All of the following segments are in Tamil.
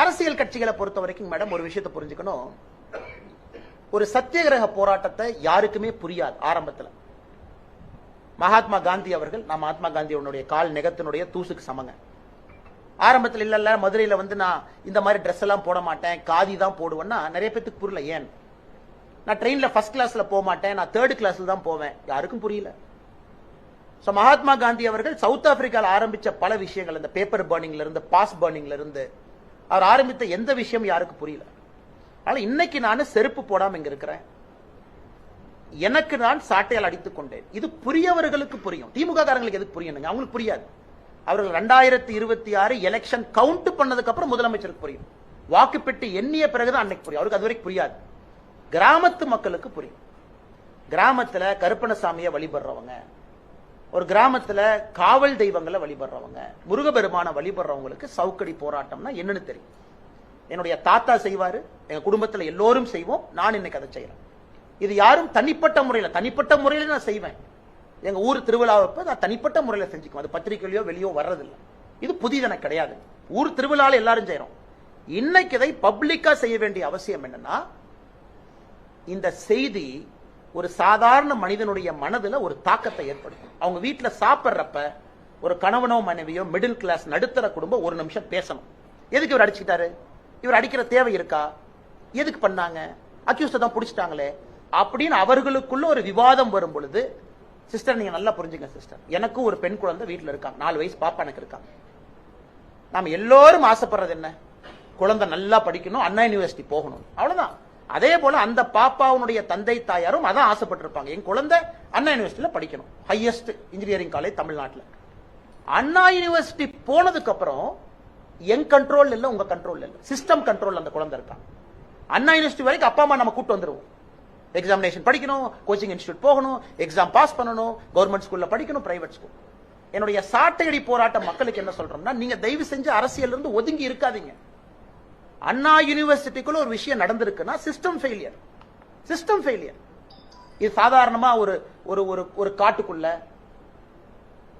அரசியல் கட்சிகளை பொறுத்த வரைக்கும் மேடம் ஒரு விஷயத்தை புரிஞ்சுக்கணும். ஒரு சத்தியகிரக போராட்டத்தை யாருக்குமே புரியாது ஆரம்பத்துல. மகாத்மா காந்தி அவர்கள் நான் மகாத்மா காந்தியோடைய கால் நெகத்தினுடைய தூசுக்கு சமங்க. ஆரம்பத்தில் இல்ல இல்ல மதுரையில வந்து நான் இந்த மாதிரி ட்ரெஸ் எல்லாம் போட மாட்டேன் காதி தான் போடுவேன்னா நிறைய பேத்துக்கு புரியல ஏன்? நான் ட்ரெயின்ல ஃபர்ஸ்ட் கிளாஸ்ல போக மாட்டேன் நான் தேர்ட் கிளாஸ்ல தான் போவேன். யாருக்கும் புரியல. சோ மகாத்மா காந்தி அவர்கள் சவுத் ஆப்பிரிக்காவில் ஆரம்பிச்ச பல விஷயங்கள் இந்த பேப்பர் பேர்னிங்ல இருந்து பாஸ் பேர்னிங்ல இருந்து அவர் ஆரம்பித்த எந்த விஷயம் யாருக்கு புரியல? ஆனா இன்னைக்கு நான் செருப்பு போடாம இங்க இருக்கிறேன். எனக்கு நான் சாட்டையால் அடித்துக் கொண்டேன். இது புரியவர்களுக்கு புரியும். திமுக காரங்களுக்கு எதுக்கு புரியணுங்க அவங்களுக்கு புரியாது. அவர்கள் ரெண்டாயிரத்தி இருபத்தி ஆறு எலெக்ஷன் கவுண்ட் பண்ணதுக்கு அப்புறம் முதலமைச்சருக்கு புரியும். வாக்குப்பெட்டி எண்ணிய பிறகுதான் அன்னைக்கு புரியும். அவருக்கு அது வரைக்கும் புரியாது. கிராமத்து மக்களுக்கு புரியும். கிராமத்துல கருப்பணசாமியை வழிபடுறவங்க ஒரு கிராமத்துல காவல் தெய்வங்களை வழிபடுறவங்க முருகபெருமான வழிபடுறவங்களுக்கு சவுக்கடி போராட்டம்னா என்னன்னு தெரியும். என்னுடைய தாத்தா செய்வாரு எங்க குடும்பத்துல எல்லோரும் செய்வோம் நான் இன்னைக்கு அதை செய்யறேன் இது யாரும் தனிப்பட்ட முறையில தனிப்பட்ட முறையில நான் செய்வேன். எங்க ஊர் திருவிழாவப்ப நான் தனிப்பட்ட முறையில செஞ்சுக்குவேன். அது பத்திரிகையிலயோ வெளியோ வர்றதில்லை. இது புதிதன கிடையாது. ஊர் திருவிழால எல்லாரும் செய்யறோம் இன்னைக்கு இதை பப்ளிக்கா செய்ய வேண்டிய அவசியம் என்னன்னா இந்த செய்தி ஒரு சாதாரண மனிதனுடைய மனதில் ஒரு தாக்கத்தை ஏற்படுத்தும். அவங்க வீட்டில் சாப்பிட்றப்ப ஒரு கணவனோ மனைவியோ மிடில் கிளாஸ் நடுத்தர குடும்பம் ஒரு நிமிஷம் பேசணும். எதுக்கு இவர் அடிச்சுக்கிட்டாரு? இவர் அடிக்கிற தேவை இருக்கா? எதுக்கு பண்ணாங்க? அக்யூஸ்ட தான் பிடிச்சிட்டாங்களே. அப்படின்னு அவர்களுக்குள்ள ஒரு விவாதம் வரும் பொழுது சிஸ்டர் நீங்க நல்லா புரிஞ்சுங்க சிஸ்டர் எனக்கும் ஒரு பெண் குழந்தை வீட்டில் இருக்காங்க நாலு வயசு பாப்பா எனக்கு இருக்காங்க நாம் எல்லோரும் ஆசைப்படுறது என்ன? குழந்தை நல்லா படிக்கணும் அண்ணா யூனிவர்சிட்டி போகணும். அவ்வளவுதான். அதே போல அந்த பாப்பாவுடைய தந்தை தாயாரும் அதான் ஆசைப்பட்டிருப்பாங்க. என் குழந்தை அண்ணா யூனிவர்சிட்டியில படிக்கணும். ஹையஸ்ட் இன்ஜினியரிங் காலேஜ் தமிழ்நாட்டில். அண்ணா யூனிவர்சிட்டி போனதுக்கு அப்புறம் என் கண்ட்ரோல் இல்லை உங்க கண்ட்ரோல் இல்லை. சிஸ்டம் கண்ட்ரோல் அந்த குழந்தை இருக்கான் அண்ணா யூனிவர்சிட்டி வரைக்கும் அப்பா அம்மா நம்ம கூட்டு வந்துருவோம். எக்ஸாமினேஷன் படிக்கணும் கோச்சிங் இன்ஸ்டியூட் போகணும் எக்ஸாம் பாஸ் பண்ணணும் கவர்மெண்ட் ஸ்கூல்ல படிக்கணும் பிரைவேட் ஸ்கூல் என்னுடைய சாட்டையடி போராட்ட மக்களுக்கு என்ன சொல்றோம்னா நீங்க தயவு செஞ்சு அரசியல் இருந்து ஒதுங்கி இருக்காதீங்க. அண்ணா யூனிவர்சிட்டிக்குள்ள ஒரு விஷயம் நடந்திருக்குன்னா சிஸ்டம் ஃபெயிலியர் சிஸ்டம் ஃபெயிலியர் இது சாதாரணமா ஒரு ஒரு ஒரு ஒரு காட்டுக்குள்ள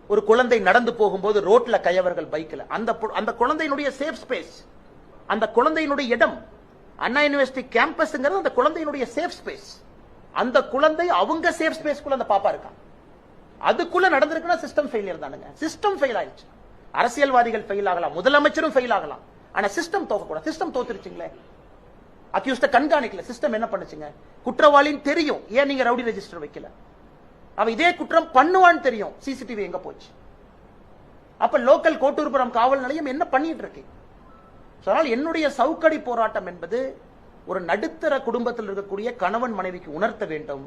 ஒரு குழந்தை நடந்து போகும்போது ரோட்ல கையவர்கள் பைக்ல அந்த அந்த குழந்தையினுடைய சேஃப் ஸ்பேஸ் அந்த குழந்தையினுடைய இடம் அண்ணா யூனிவர்சிட்டி கேம்பஸ்ங்கிறது அந்த குழந்தையினுடைய சேஃப் ஸ்பேஸ் அந்த குழந்தை அவங்க சேஃப் ஸ்பேஸ்க்குள்ள அந்த பாப்பா இருக்கான் அதுக்குள்ள நடந்திருக்குன்னா சிஸ்டம் ஃபெயிலியர் தானுங்க. சிஸ்டம் ஃபெயில் ஆயிடுச்சு. அரசியல்வாதிகள் ஃபெயில் ஆகலாம். முதலமைச்சரும் ஃபெயில் ஆகலாம். ஆனா சிஸ்டம் தோக்கக்கூடாது. சிஸ்டம் தோத்துருச்சுங்களே. அக்யூஸ்ட கண்காணிக்கல. சிஸ்டம் என்ன பண்ணுச்சுங்க? குற்றவாளின்னு தெரியும். ஏன் நீங்க ரவுடி ரெஜிஸ்டர் வைக்கல? அவன் இதே குற்றம் பண்ணுவான்னு தெரியும். சிசிடிவி எங்க போச்சு? அப்ப லோக்கல் கோட்டூர்புரம் காவல் நிலையம் என்ன பண்ணிட்டு இருக்கு அதனால் என்னுடைய சவுக்கடி போராட்டம் என்பது ஒரு நடுத்தர குடும்பத்தில் இருக்கக்கூடிய கணவன் மனைவிக்கு உணர்த்த வேண்டும்.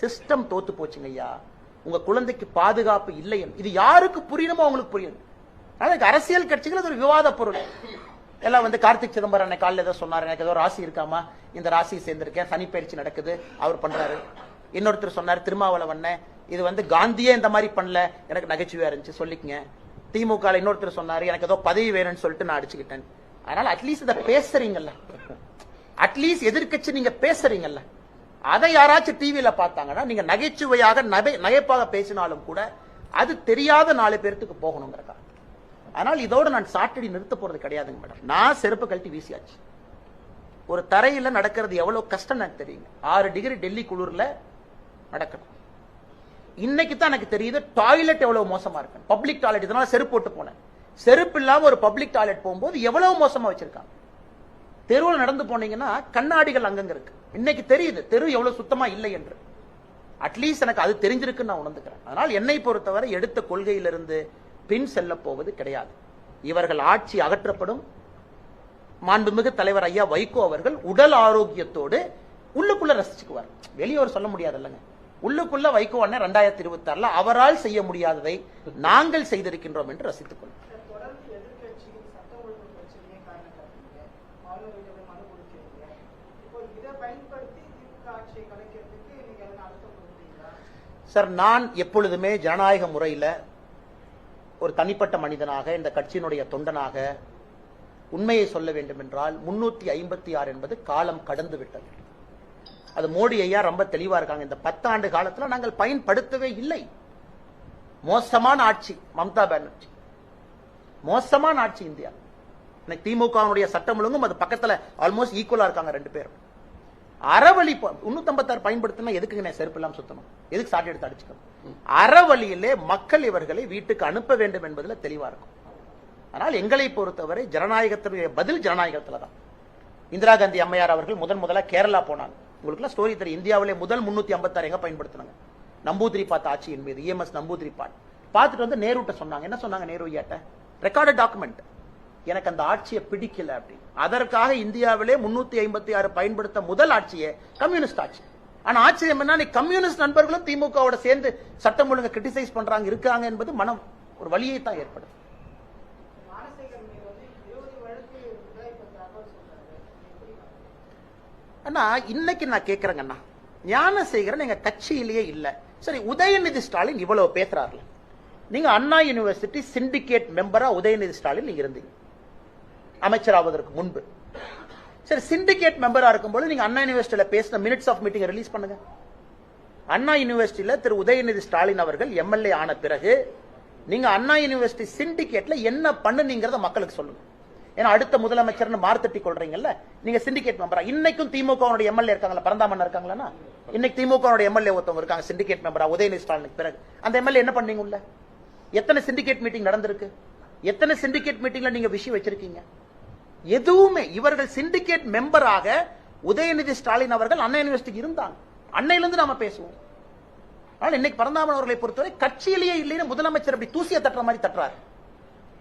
சிஸ்டம் தோத்து போச்சுங்க ஐயா. உங்க குழந்தைக்கு பாதுகாப்பு இல்லை இது யாருக்கு புரியணுமோ அவங்களுக்கு புரியும் அதனால அரசியல் கட்சிகள் அது ஒரு விவாத பொருள். எல்லாம் வந்து கார்த்திக் சிதம்பரம் அன்னைக்கு காலையில் ஏதோ சொன்னாரு. எனக்கு ஏதோ ராசி இருக்காமா? இந்த ராசி சேர்ந்திருக்கேன். சனி பயிற்சி நடக்குது. அவர் பண்றாரு. இன்னொருத்தர் சொன்னார் திருமாவளவன் இது வந்து காந்தியே இந்த மாதிரி பண்ணல. எனக்கு நகைச்சுவையா இருந்துச்சு. சொல்லிக்கங்க. திமுக இன்னொருத்தர் சொன்னாரு எனக்கு ஏதோ பதவி வேணும்னு சொல்லிட்டு நான் அடிச்சுக்கிட்டேன். அதனால அட்லீஸ்ட் இதை பேசுறீங்கல்ல. அட்லீஸ்ட் எதிர்கட்சி நீங்க பேசுறீங்கல்ல. அதை யாராச்சும் டிவியில பார்த்தாங்கன்னா நீங்க நகைச்சுவையாக நகை நகைப்பாக பேசினாலும் கூட அது தெரியாத நாலு பேர்த்துக்கு போகணுங்கிறதா அதனால் இதோட நான் சாட்டடி நிறுத்த போறது கிடையாதுங்க மேடம். நான் செருப்பு கழட்டி வீசியாச்சு. ஒரு தரையில் நடக்கிறது எவ்வளோ கஷ்டம் எனக்கு தெரியுங்க. ஆறு டிகிரி டெல்லி குளிரில் நடக்கணும். இன்னைக்கு தான் எனக்கு தெரியுது டாய்லெட் எவ்வளவு மோசமா இருக்கு. பப்ளிக் டாய்லெட் இதனால செருப்பு போட்டு போனேன். செருப்பு இல்லாம ஒரு பப்ளிக் டாய்லெட் போகும்போது எவ்வளவு மோசமா வச்சிருக்காங்க. தெருவில் நடந்து போனீங்கன்னா கண்ணாடிகள் அங்கங்க இருக்கு. இன்னைக்கு தெரியுது தெரு எவ்வளவு சுத்தமா இல்லை என்று. அட்லீஸ்ட் எனக்கு அது தெரிஞ்சிருக்குன்னு நான் உணர்ந்துக்கிறேன். அதனால் என்னை பொறுத்தவரை எடுத்த கொள்கையிலிருந்து பின் செல்ல போவது கிடையாது. இவர்கள் ஆட்சி அகற்றப்படும். மாண்புமிகு தலைவர் ஐயா வைகோ அவர்கள் உடல் ஆரோக்கியத்தோடு உள்ளுக்குள்ள ரசிச்சுக்குவார். வெளியோர் சொல்ல முடியாது இல்லைங்க உள்ளுக்குள்ள வைகோ அண்ணன் ரெண்டாயிரத்தி இருபத்தி ஆறுல அவரால் செய்ய முடியாததை நாங்கள் செய்திருக்கின்றோம் என்று ரசித்துக் கொள்ளும் சார், சார் நான் எப்பொழுதுமே ஜனநாயக முறையில ஒரு தனிப்பட்ட மனிதனாக இந்த கட்சியினுடைய தொண்டனாக உண்மையை சொல்ல வேண்டும் என்றால் முன்னூத்தி ஐம்பத்தி ஆறு என்பது காலம் கடந்து விட்டது. அது மோடி ஐயா ரொம்ப தெளிவா இருக்காங்க. இந்த பத்தாண்டு காலத்துல நாங்கள் பயன்படுத்தவே இல்லை. மோசமான ஆட்சி மம்தா பானர்ஜி. மோசமான ஆட்சி இந்தியா. இன்னைக்கு திமுகவுடைய சட்டம் ஒழுங்கும் அது பக்கத்துல ஆல்மோஸ்ட் ஈக்குவலா இருக்காங்க ரெண்டு பேரும். அறவழி முன்னூத்தம்பத்தாறு பயன்படுத்தினா எதுக்குங்க நான் செருப்பு இல்லாம சுத்தணும்? எதுக்கு சாட்டை எடுத்து அடிச்சுக்கணும்? அறவழியிலே மக்கள் இவர்களை வீட்டுக்கு அனுப்ப வேண்டும் என்பதுல தெளிவா இருக்கும். ஆனால் எங்களை பொறுத்தவரை ஜனநாயகத்தினுடைய பதில் ஜனநாயகத்துல தான். இந்திரா காந்தி அம்மையார் அவர்கள் முதன் முதலா கேரளா போனாங்க. உங்களுக்குலாம் ஸ்டோரி தெரியும். இந்தியாவிலே முதல் முன்னூத்தி ஐம்பத்தாறு எங்க பயன்படுத்தினாங்க? நம்பூதிரிபாத் ஆட்சியின் மீது இஎம்எஸ் நம்பூதிரிபாத் பார்த்துட்டு வந்து நேருட்ட சொன்னாங்க. என்ன சொன்னாங்க நேரு ஐயாட்ட? ரெக்கார்டு டாக்குமெண்ட் எனக்கு அந்த ஆட்சியை பிடிக்கல அப்படின்னு அதற்காக இந்தியாவிலே முன்னூத்தி ஐம்பத்தி ஆறு பயன்படுத்த முதல் ஆட்சியே கம்யூனிஸ்ட் ஆட்சி. ஆனா ஆச்சரியம் என்ன கம்யூனிஸ்ட் நண்பர்களும் திமுகவோட சேர்ந்து சட்டம் ஒழுங்கை கிரிட்டிசைஸ் பண்றாங்க இருக்காங்க என்பது மனம் ஒரு வழியை தான் ஏற்படுது அண்ணா இன்னைக்கு நான் கேக்குறேங்க அண்ணா. ஞானசேகரன் எங்க கட்சியிலேயே இல்ல. சரி உதயநிதி ஸ்டாலின் இவ்வளவு பேசுறாருல. நீங்க அண்ணா யூனிவர்சிட்டி சிண்டிகேட் மெம்பரா உதயநிதி ஸ்டாலின் நீங்க இருந்தீங்க அமைச்சராவதற்கு முன்பு. சரி சிண்டிகேட் மெம்பரா இருக்கும்போது நீங்க அண்ணா யூனிவர்சிட்டியில பேசின மினிட்ஸ் ஆஃப் மீட்டிங் ரிலீஸ் பண்ணுங்க. அண்ணா யூனிவர்சிட்டியில திரு உதயநிதி ஸ்டாலின் அவர்கள் எம்எல்ஏ ஆன பிறகு நீங்க அண்ணா யூனிவர்சிட்டி சிண்டிகேட்ல என்ன பண்ணுனீங்கறத மக்களுக்கு சொல்லுங்க. ஏன்னா அடுத்த முதலமைச்சர்னு மார்த்தட்டி கொள்றீங்கல்ல நீங்க சிண்டிகேட் மெம்பரா இன்னைக்கும் திமுக எம்எல்ஏ இருக்காங்களா பரந்தாமன் இருக்காங்களா இன்னைக்கு திமுக எம்எல்ஏ ஒருத்தவங்க இருக்காங்க சிண்டிகேட் மெம்பரா உதயநிதி ஸ்டாலினுக்கு பிறகு. அந்த எம்எல்ஏ என்ன பண்ணீங்க உள்ள? எத்தனை சிண்டிகேட் மீட்டிங் நடந்திருக்கு? எத்தனை சிண்டிகேட் மீட்டிங்ல நீங்க விஷயம் வச்சிருக்கீங்க? எதுவுமே இவர்கள் சிண்டிகேட் மெம்பராக உதயநிதி ஸ்டாலின் அவர்கள் அண்ணா யூனிவர்சிட்டி இருந்தாங்க. அன்னையிலிருந்து நாம பேசுவோம். ஆனால் இன்னைக்கு பரந்தாமன் அவர்களை பொறுத்தவரை கட்சியிலேயே இல்லைன்னு முதலமைச்சர் அப்படி தூசிய தட்டுற மாதிரி தட்டுறாரு.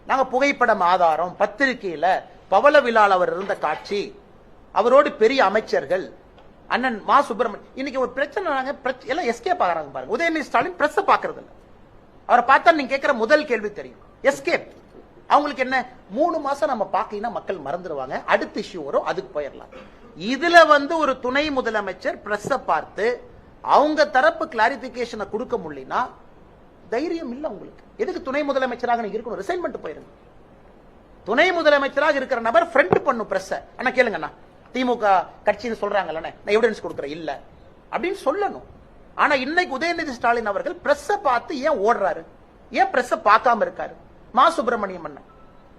நாங்க புகைப்படம் ஆதாரம் பத்திரிகையில பவள விழால் அவர் இருந்த காட்சி அவரோடு பெரிய அமைச்சர்கள் அண்ணன் மா சுப்பிரமணியன். இன்னைக்கு ஒரு பிரச்சனை எல்லாம் எஸ்கேப் ஆகிறாங்க பாருங்க. உதயநிதி ஸ்டாலின் பிரஸ் பாக்குறது இல்லை அவரை பார்த்தா நீங்க கேட்கிற முதல் கேள்வி தெரியும். எஸ்கேப் அவங்களுக்கு என்ன? மூணு மாசம் நம்ம பார்க்கலைன்னா மக்கள் மறந்துடுவாங்க அடுத்த இஷ்யூ வரும் அதுக்கு போயிடலாம் இதுல வந்து ஒரு துணை முதலமைச்சர் பிரஸ் பார்த்து அவங்க தரப்பு கிளாரிபிகேஷனை கொடுக்க முடியலனா தைரியம் இல்லை உங்களுக்கு எதுக்கு துணை முதலமைச்சராக நீங்க இருக்கணும்? ரிசைன் பண்ணிட்டு போயிருங்க துணை முதலமைச்சராக இருக்கிற நபர் ஃப்ரெண்ட் பண்ணும் பிரஸ் ஆனா கேளுங்கண்ணா திமுக கட்சின்னு சொல்றாங்கல்ல நான் எவிடன்ஸ் கொடுக்குறேன். இல்ல. அப்படின்னு சொல்லணும். ஆனா இன்னைக்கு உதயநிதி ஸ்டாலின் அவர்கள் பிரஸ்ஸை பார்த்து ஏன் ஓடுறாரு? ஏன் பிரஸ்ஸை பார்க்காம இருக்காரு? மா சுப்பிரமணியம் அண்ணன்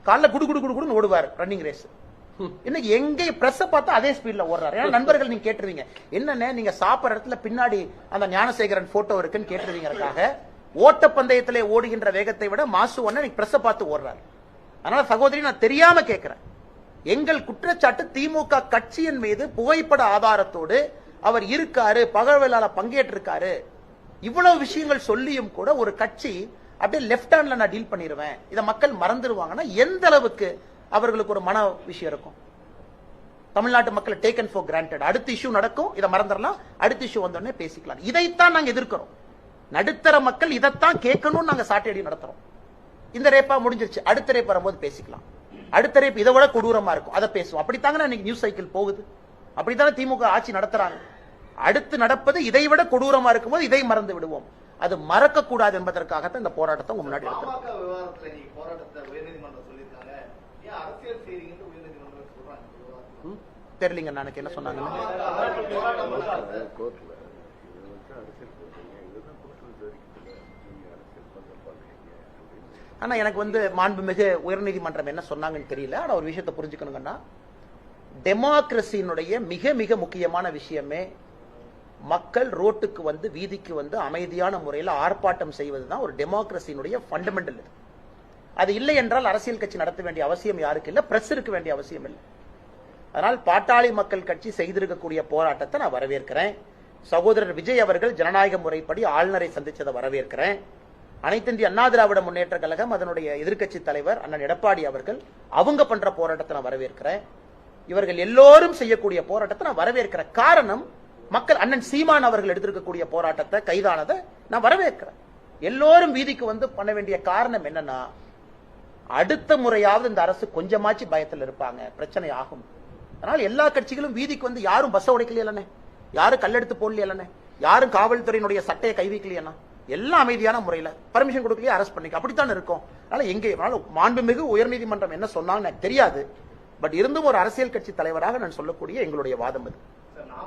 காலைல குடு குடு குடு குடுன்னு ஓடுவார் ரன்னிங் ரேஸ் இன்னைக்கு எங்க பிரஸ் பார்த்தா அதே ஸ்பீட்ல ஓடுறாரு. ஏன்னா நண்பர்கள் நீங்க கேட்டுருவீங்க என்னன்னு நீங்க சாப்பிடுற இடத்துல பின்னாடி அந்த ஞானசேகரன் போட்டோ இருக்குன்னு கேட்டுருவீங்கறக்காக ஓட்டப்பந்தயத்திலே ஓடுகின்ற வேகத்தை விட மாசு நீங்க பிரஸ் பார்த்து ஓடுறாரு. அதனால சகோதரி நான் தெரியாம கேட்கிறேன். எங்கள் குற்றச்சாட்டு திமுக கட்சியின் மீது புகைப்பட ஆதாரத்தோடு அவர் இருக்காரு பகவலால பங்கேற்றிருக்காரு. இவ்வளவு விஷயங்கள் சொல்லியும் கூட ஒரு கட்சி அப்படியே லெஃப்ட் ஹேண்ட்ல நான் டீல் பண்ணிடுவேன் இதை மக்கள் மறந்துடுவாங்கன்னா எந்த அளவுக்கு அவர்களுக்கு ஒரு மன விஷயம் இருக்கும்? தமிழ்நாட்டு மக்கள் டேக்கன் ஃபார் கிராண்டட் அடுத்த இஷ்யூ நடக்கும் இதை மறந்துடலாம். அடுத்த இஷ்யூ வந்தோடனே பேசிக்கலாம். இதைத்தான் நாங்கள் எதிர்க்கிறோம். நடுத்தர மக்கள் இதைத்தான் கேட்கணும்னு நாங்கள் சாட்டையடி நடத்துறோம். இந்த ரேப்பா முடிஞ்சிருச்சு. அடுத்த ரேப் வரும்போது பேசிக்கலாம். அடுத்த ரேப் இதை விட கொடூரமா இருக்கும். அதை பேசுவோம். அப்படித்தாங்க இன்னைக்கு நியூஸ் சைக்கிள் போகுது. அப்படித்தானே திமுக ஆட்சி நடத்துறாங்க. அடுத்து நடப்பது இதை விட கொடூரமா இருக்கும்போது இதை மறந்து விடுவோம். அது மறக்க கூடாது என்பதற்காகத்தான் இந்த போராட்டத்தை உங்க முன்னாடி தெரியலங்க எனக்கு என்ன சொன்னாங்க ஆனா எனக்கு வந்து மாண்புமிகு உயர்நீதிமன்றம் என்ன சொன்னாங்கன்னு தெரியல. ஆனா ஒரு விஷயத்தை புரிஞ்சுக்கணுங்கன்னா டெமோக்ரஸியினுடைய மிக மிக முக்கியமான விஷயமே மக்கள் ரோட்டுக்கு வந்து வீதிக்கு வந்து அமைதியான முறையில் ஆர்ப்பாட்டம் செய்வதுதான் ஒரு டெமோக்ரஸியினுடைய ஃபண்டமெண்டல் இது. அது இல்லை என்றால் அரசியல் கட்சி நடத்த வேண்டிய அவசியம் யாருக்கு இல்லை பிரஸ் இருக்க வேண்டிய அவசியம் இல்லை. அதனால் பாட்டாளி மக்கள் கட்சி செய்திருக்கக்கூடிய போராட்டத்தை நான் வரவேற்கிறேன். சகோதரர் விஜய் அவர்கள் ஜனநாயக முறைப்படி ஆளுநரை சந்திச்சதை வரவேற்கிறேன். அனைத்து இந்திய அண்ணா திராவிட முன்னேற்ற கழகம் அதனுடைய எதிர்க்கட்சி தலைவர் அண்ணன் எடப்பாடி அவர்கள் அவங்க பண்ற போராட்டத்தை நான் வரவேற்கிறேன். இவர்கள் எல்லோரும் செய்யக்கூடிய போராட்டத்தை நான் வரவேற்கிற காரணம் மக்கள் அண்ணன் சீமான் அவர்கள் எடுத்திருக்கக்கூடிய போராட்டத்தை கைதானதை நான் வரவேற்கிறேன். எல்லோரும் வீதிக்கு வந்து பண்ண வேண்டிய காரணம் என்னன்னா அடுத்த முறையாவது இந்த அரசு கொஞ்சமாச்சு பயத்தில் இருப்பாங்க. பிரச்சனை ஆகும். அதனால எல்லா கட்சிகளும் வீதிக்கு வந்து யாரும் பஸ் உடைக்கலையே யாரும் கல்லெடுத்து போடலையே யாரும் காவல்துறையினுடைய சட்டையை கைவிக்கலையா எல்லாம் அமைதியான முறையில பர்மிஷன் கொடுக்கலையே அரெஸ்ட் பண்ணிக்க. அப்படித்தான் இருக்கும். அதனால எங்கே மாண்புமிகு உயர்நீதிமன்றம் என்ன சொன்னாங்கன்னு எனக்கு தெரியாது. பட் இருந்தும் ஒரு அரசியல் கட்சி தலைவராக நான் சொல்லக்கூடிய எங்களுடைய வாதம் இது.